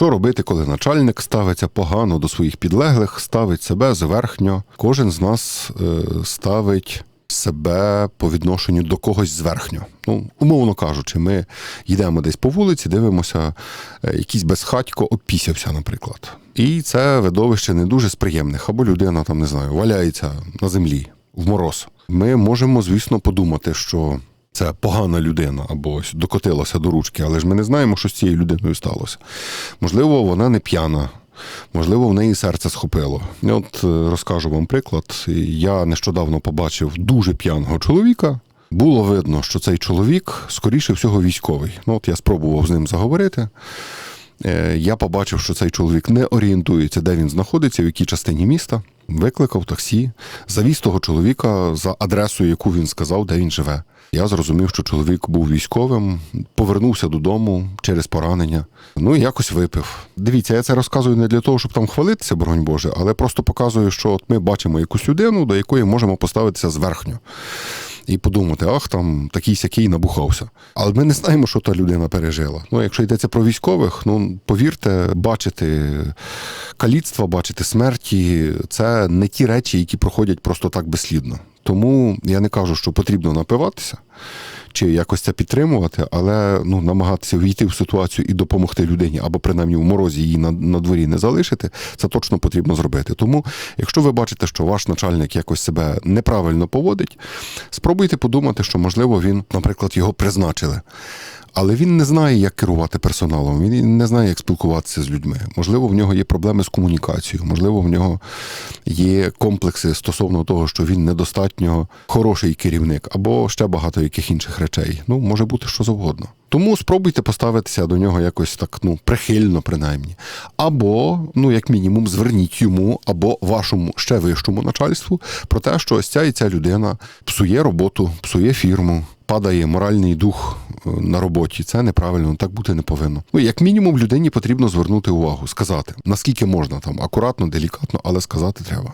Що робити, коли начальник ставиться погано до своїх підлеглих, ставить себе зверхньо? Кожен з нас е, ставить себе по відношенню до когось зверхньо. Ну, умовно кажучи, ми йдемо десь по вулиці, дивимося, е, якийсь безхатько опісявся, наприклад. І це видовище не дуже з або людина там не знаю, валяється на землі в мороз. Ми можемо, звісно, подумати, що це погана людина або ось докотилася до ручки, але ж ми не знаємо, що з цією людиною сталося. Можливо, вона не п'яна. Можливо, в неї серце схопило. Я От е, розкажу вам приклад. Я нещодавно побачив дуже п'яного чоловіка. Було видно, що цей чоловік, скоріше всього, військовий. Ну, от я спробував з ним заговорити. Е, Я побачив, що цей чоловік не орієнтується, де він знаходиться, в якій частині міста. Викликав таксі, завіз того чоловіка за адресою, яку він сказав, де він живе. Я зрозумів, що чоловік був військовим, повернувся додому через поранення. Ну і якось випив. Дивіться, я це розказую не для того, щоб там хвалитися, бронь Боже, але просто показую, що от ми бачимо якусь людину, до якої можемо поставитися зверхньо. І подумати, ах, там такий сякий набухався. Але ми не знаємо, що та людина пережила. Ну, якщо йдеться про військових, ну повірте, бачити каліцтва, бачити смерті це не ті речі, які проходять просто так безслідно. Тому я не кажу, що потрібно напиватися чи якось це підтримувати, але ну намагатися війти в ситуацію і допомогти людині, або принаймні в морозі її на, на дворі не залишити, це точно потрібно зробити. Тому, якщо ви бачите, що ваш начальник якось себе неправильно поводить, спробуйте подумати, що можливо він, наприклад, його призначили. Але він не знає, як керувати персоналом, він не знає, як спілкуватися з людьми. Можливо, в нього є проблеми з комунікацією, можливо, в нього є комплекси стосовно того, що він недостатньо хороший керівник, або ще багато яких інших речей. Ну, може бути що завгодно. Тому спробуйте поставитися до нього якось так, ну, прихильно, принаймні. Або, ну, як мінімум, зверніть йому або вашому ще вищому начальству про те, що ось ця і ця людина псує роботу, псує фірму. Падає моральний дух на роботі. Це неправильно, так бути не повинно. Ну, як мінімум, людині потрібно звернути увагу, сказати, наскільки можна там акуратно, делікатно, але сказати треба.